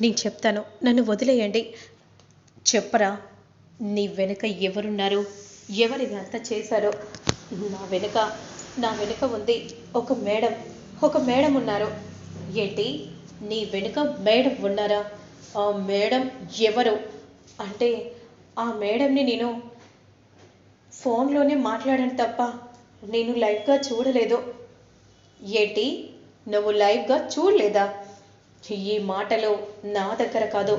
నేను చెప్తాను. నన్ను వదిలేయండి. చెప్పరా నీ వెనుక ఎవరున్నారు? ఎవరు ఇదంతా చేశారో? నా వెనుక నా వెనుక ఉంది ఒక మేడం. ఒక మేడం ఉన్నారు. ఏంటి? నీ వెనుక మేడం ఉన్నారా? ఆ మేడం ఎవరు? అంటే ఆ మేడంని నేను ఫోన్లోనే మాట్లాడాను తప్ప నేను లైవ్గా చూడలేదు. ఏంటి? నువ్వు లైవ్గా చూడలేదా? ఈ మాటలు నా దగ్గర కాదు.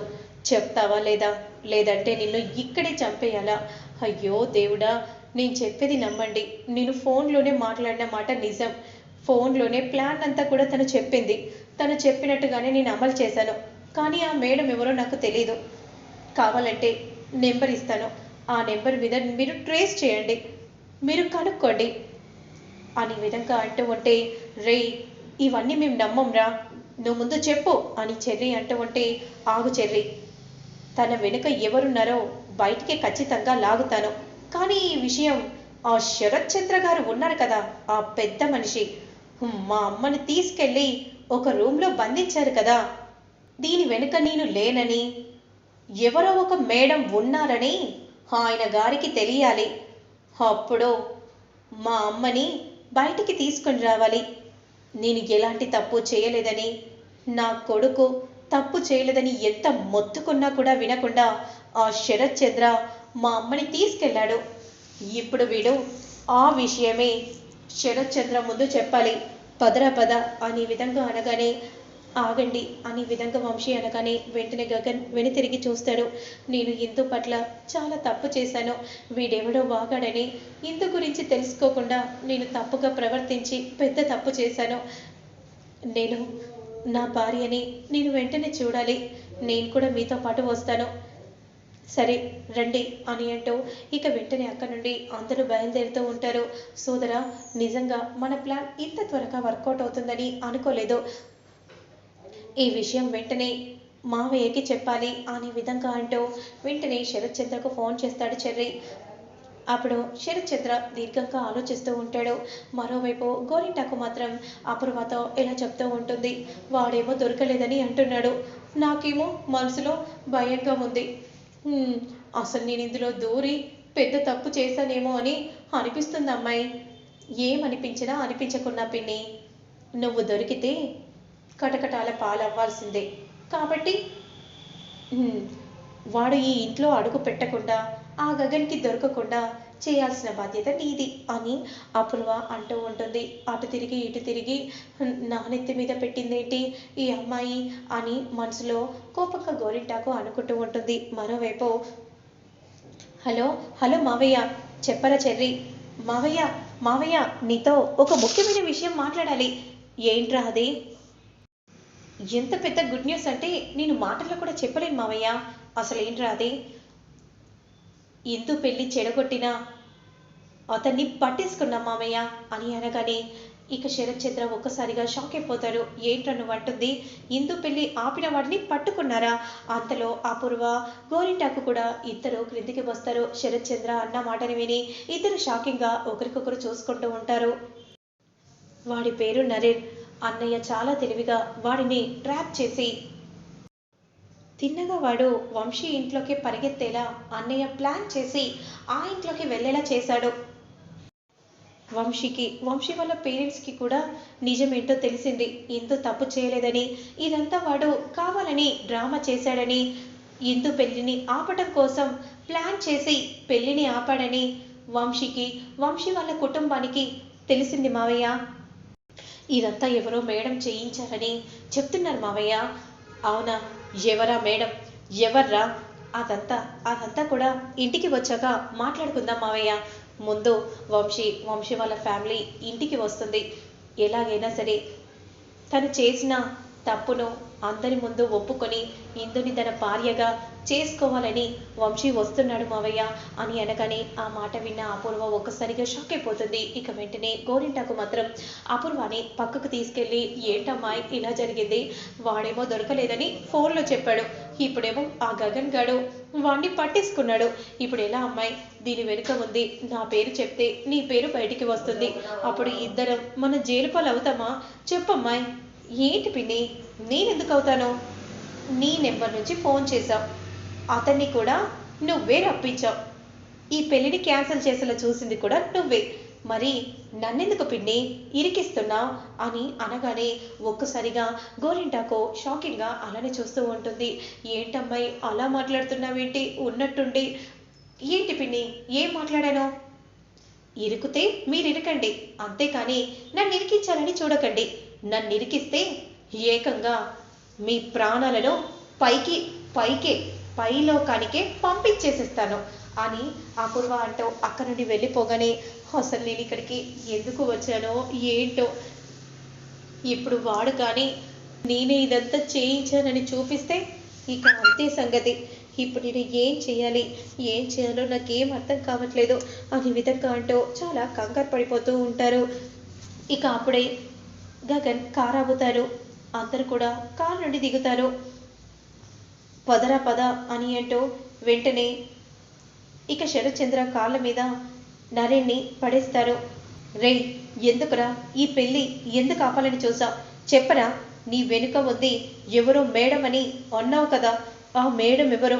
చెప్తావా లేదా? లేదంటే నిన్ను ఇక్కడే చంపేయాలా? అయ్యో దేవుడా నేను చెప్పేది నమ్మండి. నేను ఫోన్లోనే మాట్లాడిన మాట నిజం. ఫోన్లోనే ప్లాన్ అంతా కూడా తను చెప్పింది. తను చెప్పినట్టుగానే నేను అమలు చేశాను. కానీ ఆ మేడం ఎవరో నాకు తెలియదు కావాలంటే నెంబర్ ఇస్తాను. ఆ నెంబర్ మీద మీరు ట్రేస్ చేయండి. మీరు కనుక్కోండి. అని విధంగా అంటూ ఉంటే రే ఇవన్నీ మేము నమ్మంరా నువ్వు ముందు చెప్పు అని చెర్రి అంటూ ఉంటే ఆగు చెర్రీ. తన వెనుక ఎవరున్నారో బయటికి ఖచ్చితంగా లాగుతాను. కానీ ఈ విషయం ఆ శరత్చంద్ర గారు ఉన్నారు కదా ఆ పెద్ద మనిషి. మా అమ్మని తీసుకెళ్ళి ఒక రూమ్లో బంధించారు కదా. దీని వెనుక నేను లేనని ఎవరో ఒక మేడం ఉన్నారని ఆయన గారికి తెలియాలి. అప్పుడు మా అమ్మని బయటికి తీసుకొని రావాలి. నేను ఎలాంటి తప్పు చేయలేదని నా కొడుకు తప్పు చేయలేదని ఎంత మొత్తుకున్నా కూడా వినకుండా ఆ శరత్ చంద్ర మా అమ్మని తీసుకెళ్ళాడు. ఇప్పుడు వీడు ఆ విషయమే శరత్ చంద్ర ముందు చెప్పాలి. పదరా పద అనే విధంగా అనగానే ఆగండి అని విధంగా వంశీ అనగానే వెంటనే గగన్ వెనుతిరిగి చూస్తాడు. నేను ఇందు పట్ల చాలా తప్పు చేశాను. వీడెవడో వాగాడని ఇందు గురించి తెలుసుకోకుండా నేను తప్పుగా ప్రవర్తించి పెద్ద తప్పు చేశాను. నేను నా భార్యని నేను వెంటనే చూడాలి. నేను కూడా మీతో పాటు వస్తాను. సరే రండి అని అంటూ ఇక వెంటనే అక్కడ నుండి అందరూ బయలుదేరుతూ ఉంటారు. సోదర నిజంగా మన ప్లాన్ ఇంత త్వరగా వర్కౌట్ అవుతుందని అనుకోలేదు. ఈ విషయం వెంటనే మావయ్యకి చెప్పాలి అనే విధంగా అంటూ వెంటనే శరత్చంద్రకు ఫోన్ చేస్తాడు చెర్రి. అప్పుడు శరత్ చంద్ర దీర్ఘంగా ఆలోచిస్తూ ఉంటాడు. మరోవైపు గోరింటాకు మాత్రం అపూర్వతో ఇలా చెప్తూ ఉంటుంది. వాడేమో దొరకలేదని అంటున్నాడు. నాకేమో మనసులో భయంగా ఉంది. అసలు నేను ఇందులో దూరి పెద్ద తప్పు చేశానేమో అని అనిపిస్తుంది అమ్మాయి. ఏమనిపించినా అనిపించకున్నా పిన్ని నువ్వు దొరికితే కటకటాల పాలవ్వాల్సిందే. కాబట్టి వాడు ఈ ఇంట్లో అడుగు పెట్టకుండా ఆ గగన్కి దొరకకుండా చేయాల్సిన బాధ్యత నీది అని అపూర్వ అంటూ ఉంటుంది. అటు తిరిగి ఇటు తిరిగి నానెత్తి మీద పెట్టిందేంటి ఈ అమ్మాయి అని మనసులో కోపంగా గోరింటాకు అనుకుంటూ ఉంటుంది. మరోవైపు హలో హలో మావయ్య చెప్పరా చెర్రి. మావయ్య మావయ్య నీతో ఒక ముఖ్యమైన విషయం మాట్లాడాలి. ఏంట్రా అది? ఎంత పెద్ద గుడ్ న్యూస్ అంటే నేను మాటల్లో కూడా చెప్పలేను మావయ్య. అసలు ఏంటి అది? ఎందు పెళ్ళి చెడగొట్టినా? అతన్ని పట్టేసుకున్నా మామయ్య అని అనగానే ఇక శరత్ చంద్ర ఒక్కసారిగా షాక్ అయిపోతారు ఏంట్రా అంటుంది? ఇందు పెళ్ళి ఆపిన వాడిని పట్టుకున్నారా? అంతలో అపూర్వ గోరింటాకు కూడా ఇద్దరు క్రిందికి వస్తారు. శరత్చంద్ర అన్న మాటని విని ఇద్దరు షాకింగ్గా ఒకరికొకరు చూసుకుంటూ ఉంటారు. వాడి పేరు నరేన్. అన్నయ్య చాలా తెలివిగా వాడిని ట్రాప్ చేసి తిన్నగా వాడు వంశీ ఇంట్లోకి పరిగెత్తేలా అన్నయ్య ప్లాన్ చేసి ఆ ఇంట్లోకి వెళ్ళేలా చేశాడు. వంశీకి వంశీ వాళ్ళ పేరెంట్స్కి కూడా నిజమేంటో తెలిసింది. ఇందు తప్పు చేయలేదని ఇదంతా వాడు కావాలని డ్రామా చేశాడని ఇందు పెళ్ళిని ఆపటం కోసం ప్లాన్ చేసి పెళ్ళిని ఆపాడని వంశీకి వంశీ వాళ్ళ కుటుంబానికి తెలిసింది మావయ్య. ఇదంతా ఎవరో మేడం చేయించారని చెప్తున్నారు మావయ్య. అవునా? ఎవరా మేడం? ఎవర్రా? అదంతా అదంతా కూడా ఇంటికి వచ్చాక మాట్లాడుకుందాం మావయ్య. ముందు వంశీ వంశీ వాళ్ళ ఫ్యామిలీ ఇంటికి వస్తుంది. ఎలాగైనా సరే తను చేసిన తప్పును అందరి ముందు ఒప్పుకొని ఇందుని తన భార్యగా చేసుకోవాలని వంశీ వస్తున్నాడు మావయ్య అని అనగానే ఆ మాట విన్న అపూర్వ ఒక్కసారిగా షాక్ అయిపోతుంది. ఇక వెంటనే గోరింటాకు మాత్రం అపూర్వాని పక్కకు తీసుకెళ్ళి ఏంటమ్మాయి ఇలా జరిగింది? వాడేమో దొరకలేదని ఫోన్లో చెప్పాడు. ఇప్పుడేమో ఆ గగన్ గాడు వాణ్ణి పట్టేసుకున్నాడు. ఇప్పుడు ఎలా అమ్మాయి? దీని వెనుక ఉంది. నా పేరు చెప్తే నీ పేరు బయటికి వస్తుంది. అప్పుడు ఇద్దరం మన జైలు పాలు అవుతామా? చెప్పమ్మాయి ఏంటి పిన్ని? నేనెందుకు అవుతాను? నీ నెంబర్ నుంచి ఫోన్ చేశావు. అతన్ని కూడా నువ్వే రప్పించావు. ఈ పెళ్ళిని క్యాన్సిల్ చేసేలా చూసింది కూడా నువ్వే. మరి నన్నెందుకు పిన్ని ఇరికిస్తున్నావు అని అనగానే ఒక్కసారిగా గోరింటాకో షాకింగ్గా అలానే చూస్తూ ఉంటుంది. ఏంటమ్మాయి అలా మాట్లాడుతున్నావేంటి? ఉన్నట్టుండి. ఏంటి పిన్ని? ఏం మాట్లాడాను? ఇరుకుతే మీరు ఇరకండి అంతేకాని నన్ను ఇరికించాలని చూడకండి. నన్ను ఇరికిస్తే ఏకంగా మీ ప్రాణాలను పైకి పైకే పైలోకానికే పంపించేసేస్తాను. అని అపూర్వ అంటూ అక్కడి నుండి వెళ్ళిపోగానే అసలు నేను ఇక్కడికి ఎందుకు వచ్చానో ఏంటో? ఇప్పుడు వాడు కానీ నేనే ఇదంతా చేయించానని చూపిస్తే ఇక అంతే సంగతి. ఇప్పుడు నేను ఏం చేయాలి? ఏం చేయాలో నాకేం అర్థం కావట్లేదు అని విధంగా అంటూ చాలా కంగారు పడిపోతూ ఉంటారు. ఇక అప్పుడే గగన్ కార్ ఆపుతారు అందరు కూడా కారు నుండి దిగుతారు. పదరా పద అని ఏంటో వెంటనే ఇక శరత్చంద్ర కాళ్ళ మీద నరేణ్ణి పడేస్తారు రేయ్ ఎందుకురా? ఈ పెళ్ళి ఎందుకు ఆపాలని చూసా చెప్పరా నీ వెనుక ఉంది ఎవరో మేడం అని అన్నావు కదా ఆ మేడం ఎవరు?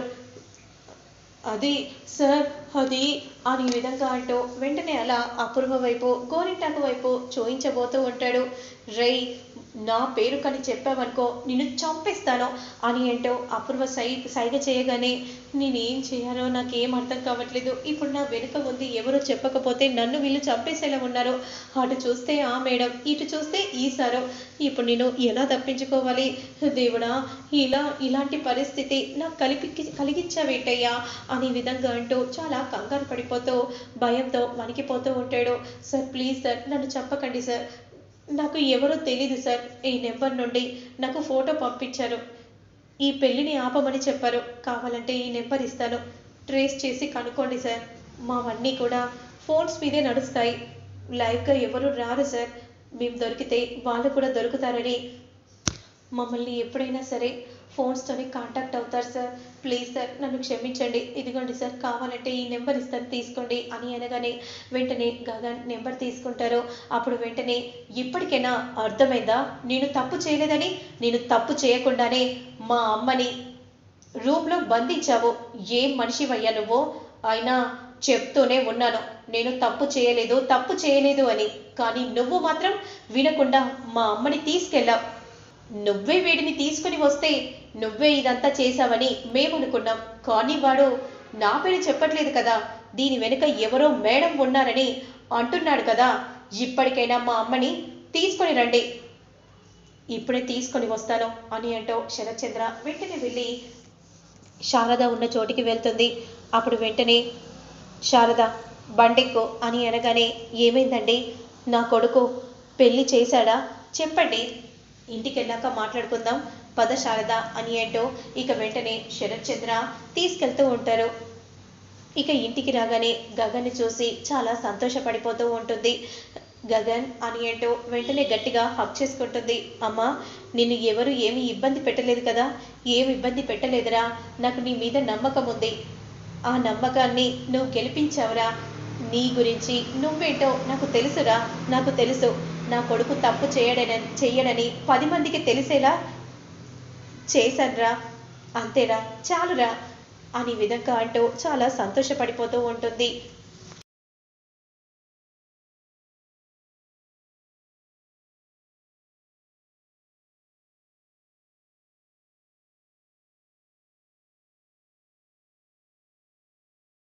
అది సార్ అది అని విధంగా అంటూ వెంటనే అలా అపూర్వ వైపు గోరింటాకు వైపు చూయించబోతూ ఉంటాడు. రై నా పేరు కని చెప్పావనుకో నిన్ను చంపేస్తాను అని ఏంటో అపూర్వ సై సైగ చేయగానే నేనేం చేయాలో నాకేం అర్థం కావట్లేదు. ఇప్పుడు నా వెనుక ఉంది ఎవరో చెప్పకపోతే నన్ను వీళ్ళు చంపేసేలా ఉన్నారు. అటు చూస్తే ఆ మేడం ఇటు చూస్తే ఈ సారో. ఇప్పుడు నేను ఎలా తప్పించుకోవాలి? దేవుడా ఇలా ఇలాంటి పరిస్థితి నాకు కలిపి కలిగించావేంటయ్యా? అనే విధంగా అంటూ చాలా కంగారు పడిపోతూ భయంతో వణికిపోతూ ఉంటాడు. సార్ ప్లీజ్ సార్ నన్ను చంపకండి సార్. నాకు ఎవరో తెలీదు సార్. ఈ నెంబర్ నుండి నాకు ఫోటో పంపించారు. ఈ పెళ్ళిని ఆపమని చెప్పారు. కావాలంటే ఈ నెంబర్ ఇస్తాను. ట్రేస్ చేసి కనుక్కోండి సార్. మావన్నీ కూడా ఫోన్స్ మీదే నడుస్తాయి. లైవ్గా ఎవరు రారు సార్. మేము దొరికితే వాళ్ళు కూడా దొరుకుతారని. మమ్మల్ని ఎప్పుడైనా సరే ఫోన్స్తోనే కాంటాక్ట్ అవుతారు సార్ ప్లీజ్ సార్ నన్ను క్షమించండి. ఇదిగోండి సార్ కావాలంటే ఈ నెంబర్ ఇస్తాను తీసుకోండి అని అనగానే వెంటనే గగన్ నెంబర్ తీసుకుంటారు. అప్పుడు వెంటనే ఇప్పటికైనా అర్థమైందా? నేను తప్పు చేయలేదని నేను తప్పు చేయకుండానే మా అమ్మని రూమ్లో బంధించావు. ఏం మనిషివయ్యా నువ్వు? అయినా చెప్తూనే ఉన్నాను. నేను తప్పు చేయలేదు తప్పు చేయలేదు అని. కానీ నువ్వు మాత్రం వినకుండా మా అమ్మని తీసుకెళ్ళావు. నువ్వే వీడిని తీసుకుని వస్తే నువ్వే ఇదంతా చేశావని మేము అనుకున్నాం కానీ వాడు నా పేరు చెప్పట్లేదు కదా. దీని వెనుక ఎవరో మేడం ఉన్నారని అంటున్నాడు కదా. ఇప్పటికైనా మా అమ్మని తీసుకొని రండి. ఇప్పుడే తీసుకొని వస్తాను అని అంటూ శరత్చంద్ర వెంటనే వెళ్ళి శారద ఉన్న చోటికి వెళ్తుంది. అప్పుడు వెంటనే శారద బండెక్కు అని అనగానే ఏమైందండి? నా కొడుకు పెళ్ళి చేశాడా? చెప్పండి. ఇంటికి వెళ్ళాక మాట్లాడుకుందాం. పద శారద అని ఏంటో ఇక వెంటనే శరత్ చంద్ర తీసుకెళ్తూ ఉంటారు. ఇక ఇంటికి రాగానే గగన్ని చూసి చాలా సంతోషపడిపోతూ ఉంటుంది. గగన్ అని ఏంటో వెంటనే గట్టిగా హక్ చేసుకుంటుంది. అమ్మా నిన్ను ఎవరు ఏమి ఇబ్బంది పెట్టలేదు కదా? ఏమి ఇబ్బంది పెట్టలేదురా? నాకు నీ మీద నమ్మకం ఉంది. ఆ నమ్మకాన్ని నువ్వు గెలిపించావురా. నీ గురించి నువ్వేంటో నాకు తెలుసురా. నాకు తెలుసు. నా కొడుకు తప్పు చేయడని చెయ్యడని పది మందికి తెలిసేలా చేశాన్రా. అంతేరా చాలురా అని విధంగా అంటూ చాలా సంతోషపడిపోతూ ఉంటుంది.